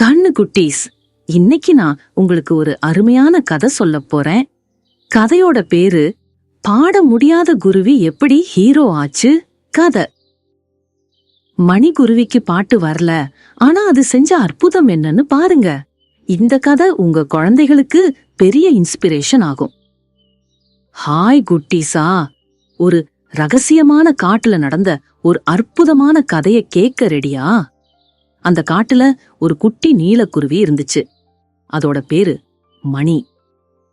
கண்ணு குட்டீஸ் இன்னைக்கு நான் உங்களுக்கு ஒரு அருமையான கதை சொல்ல போறேன். கதையோட பேரு பாட முடியாத குருவி எப்படி ஹீரோ ஆச்சு? கதை. மணிகுருவிக்கு பாட்டு வரல ஆனா அது செஞ்ச அற்புதம் என்னன்னு பாருங்க. இந்த கதை உங்க குழந்தைகளுக்கு பெரிய இன்ஸ்பிரேஷன் ஆகும். ஹாய் குட்டீஸா. ஒரு ரகசியமான காட்டுல நடந்த ஒரு அற்புதமான கதைய கேட்க ரெடியா அந்த காட்டுல ஒரு குட்டி நீலக்குருவி இருந்துச்சு. அதோட பேரு மணி.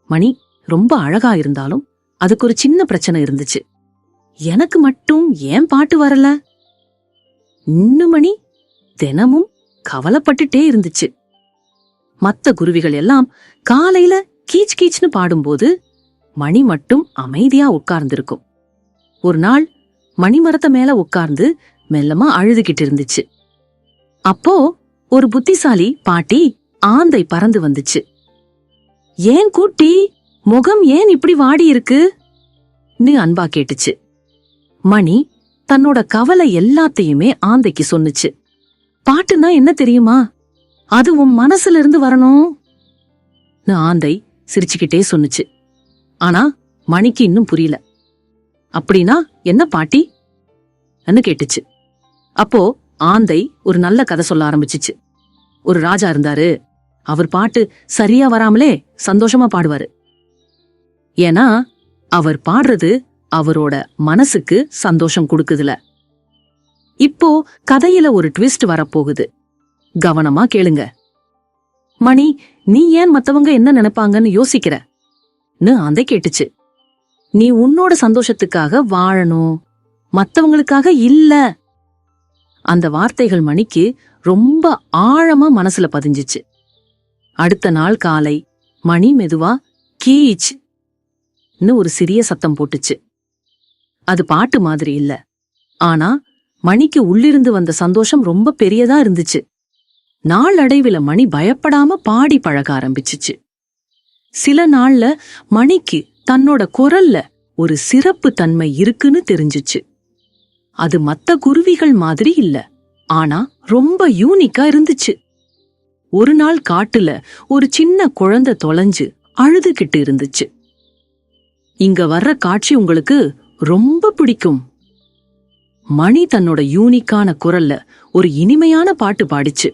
மணி ரொம்ப அழகா இருந்தாலும் அதுக்கு ஒரு சின்ன பிரச்சனை இருந்துச்சு. எனக்கு மட்டும் ஏன் பாட்டு வரல? இன்னும் மணி தினமும் கவலைப்பட்டுட்டே இருந்துச்சு. மத்த குருவிகள் எல்லாம் காலையில கீச் கீச்னு பாடும்போது மணி மட்டும் அமைதியா உட்கார்ந்திருக்கும். ஒரு நாள் மணிமரத்த மேல உட்கார்ந்து மெல்லமா அழுதுகிட்டு இருந்துச்சு. அப்போ ஒரு புத்திசாலி பாட்டி ஆந்தை பறந்து வந்துச்சு. ஏன் கூட்டி முகம் ஏன் இப்படி வாடி இருக்கு அன்பா கேட்டுச்சு. மணி தன்னோட கவலை எல்லாத்தையுமே ஆந்தைக்கு சொன்னுச்சு. பாட்டுனா என்ன தெரியுமா? அது உன் மனசுல இருந்து வரணும் ஆந்தை சிரிச்சுக்கிட்டே சொன்னுச்சு. ஆனா மணிக்கு இன்னும் புரியல. அப்படின்னா என்ன பாட்டி? கேட்டுச்சு. அப்போ ஆந்தை ஒரு நல்ல கதை சொல்ல ஆரம்பிச்சுச்சு. ஒரு ராஜா இருந்தாரு. அவர் பாட்டு சரியா வராமலே சந்தோஷமா பாடுவாரு. ஏன்னா அவர் பாடுறது அவரோட மனசுக்கு சந்தோஷம் கொடுக்குதுல. இப்போ கதையில ஒரு ட்விஸ்ட் வரப்போகுது. கவனமா கேளுங்க. மணி நீ ஏன் மத்தவங்க என்ன நினைப்பாங்கன்னு யோசிக்கிறன்னு ஆந்தை கேட்டுச்சு. நீ உன்னோட சந்தோஷத்துக்காக வாழணும். மத்தவங்களுக்காக இல்ல அந்த வார்த்தைகள் மணிக்கு ரொம்ப ஆழமா மனசுல பதிஞ்சிச்சு. அடுத்த நாள் காலை மணி மெதுவா கீச் ஒரு சிறிய சத்தம் போட்டுச்சு. அது பாட்டு மாதிரி இல்ல. ஆனா மணிக்கு உள்ளிருந்து வந்த சந்தோஷம் ரொம்ப பெரியதா இருந்துச்சு. நாளடைவில் மணி பயப்படாம பாடி பழக ஆரம்பிச்சிச்சு. சில நாள்ல மணிக்கு தன்னோட குரல்ல ஒரு சிறப்பு தன்மை இருக்குன்னு தெரிஞ்சுச்சு. அது மத்த குருவிகள் மாதிரி இல்ல. ஆனா ரொம்ப யூனிக்கா இருந்துச்சு. ஒரு நாள் காட்டுல ஒரு சின்ன குழந்தை தொலைஞ்சு அழுதுகிட்டு இருந்துச்சு. இங்க வர்ற காட்சி உங்களுக்கு ரொம்ப பிடிக்கும். மணி தன்னோட யூனிக்கான குரல்ல ஒரு இனிமையான பாட்டு பாடிச்சு.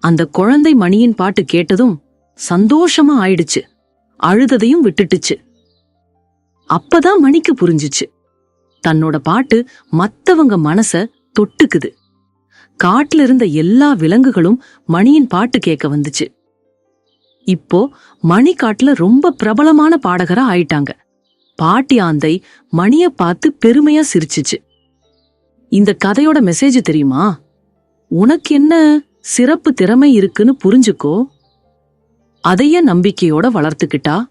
அந்த குழந்தை மணியின் பாட்டு கேட்டதும் சந்தோஷமா ஆயிடுச்சு. அழுததையும் விட்டுட்டுச்சு. அப்பதான் மணிக்கு புரிஞ்சுச்சு. தன்னோட பாட்டு மத்தவங்க மனச தொட்டுக்குது. காட்டுல இருந்த எல்லா விலங்குகளும் மணியின் பாட்டு கேட்க வந்துச்சு. இப்போ மணி காட்டுல ரொம்ப பிரபலமான பாடகரா ஆயிட்டாங்க. பாட்டி ஆந்தை மணிய பார்த்து பெருமையா சிரிச்சுச்சு. இந்த கதையோட மெசேஜ் தெரியுமா? உனக்கு என்ன சிறப்பு திறமை இருக்குன்னு புரிஞ்சுக்கோ. அதைய நம்பிக்கையோட வளர்த்துக்கிட்டா.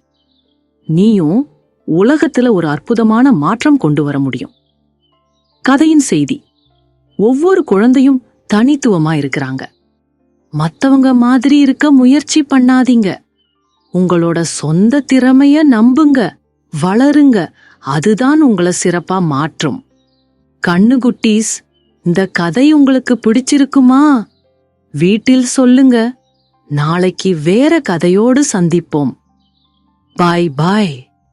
நீயும் உலகத்துல ஒரு அற்புதமான மாற்றம் கொண்டு வர முடியும். கதையின் செய்தி ஒவ்வொரு குழந்தையும் தனித்துவமா இருக்கிறாங்க. மத்தவங்க மாதிரி இருக்க முயற்சி பண்ணாதீங்க. உங்களோட சொந்த திறமைய நம்புங்க வளருங்க. அதுதான் உங்களை சிறப்பா மாற்றும். கண்ணுகுட்டீஸ் இந்த கதை உங்களுக்கு பிடிச்சிருக்குமா? வீட்டில் சொல்லுங்க. நாளைக்கு வேற கதையோடு சந்திப்போம். பாய் பாய்.